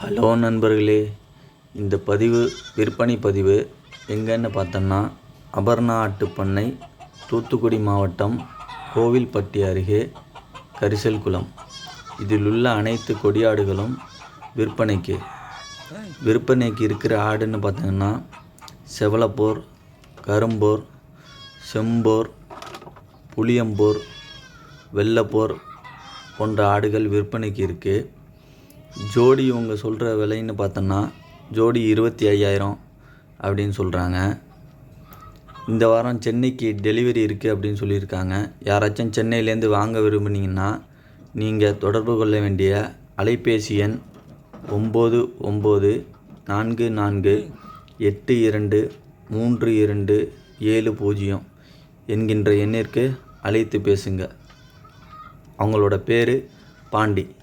Hello நண்பர்களே இந்த பதிவு விற்பனை பதிவு எங்கேன்னு பார்த்தோம்னா அபர்ணா ஆட்டுப்பண்ணை தூத்துக்குடி மாவட்டம் கோவில்பட்டி அருகே கரிசல் குளம் இதில் உள்ள அனைத்து கொடியாடுகளும் விற்பனைக்கு. விற்பனைக்கு இருக்கிற ஆடுன்னு பார்த்தீங்கன்னா செவலப்போர் கரும்போர் செம்போர் புளியம்போர் வெள்ளப்போர் போன்ற ஆடுகள் விற்பனைக்கு இருக்குது ஜோடி இவங்க சொல்கிற விலைன்னு பார்த்தோன்னா ஜோடி இருபத்தி ஐயாயிரம் அப்படின்னு சொல்கிறாங்க இந்த வாரம் சென்னைக்கு டெலிவரி இருக்குது அப்படின்னு சொல்லியிருக்காங்க. யாராச்சும் சென்னையிலேருந்து வாங்க விரும்புனீங்கன்னா நீங்கள் தொடர்பு கொள்ள வேண்டிய அலைபேசி எண் ஒம்பது ஒம்பது நான்கு நான்கு எட்டு இரண்டு மூன்று இரண்டு ஏழு பூஜ்ஜியம் என்கின்ற எண்ணிற்கு அழைத்து பேசுங்க. அவங்களோட பேர் பாண்டி.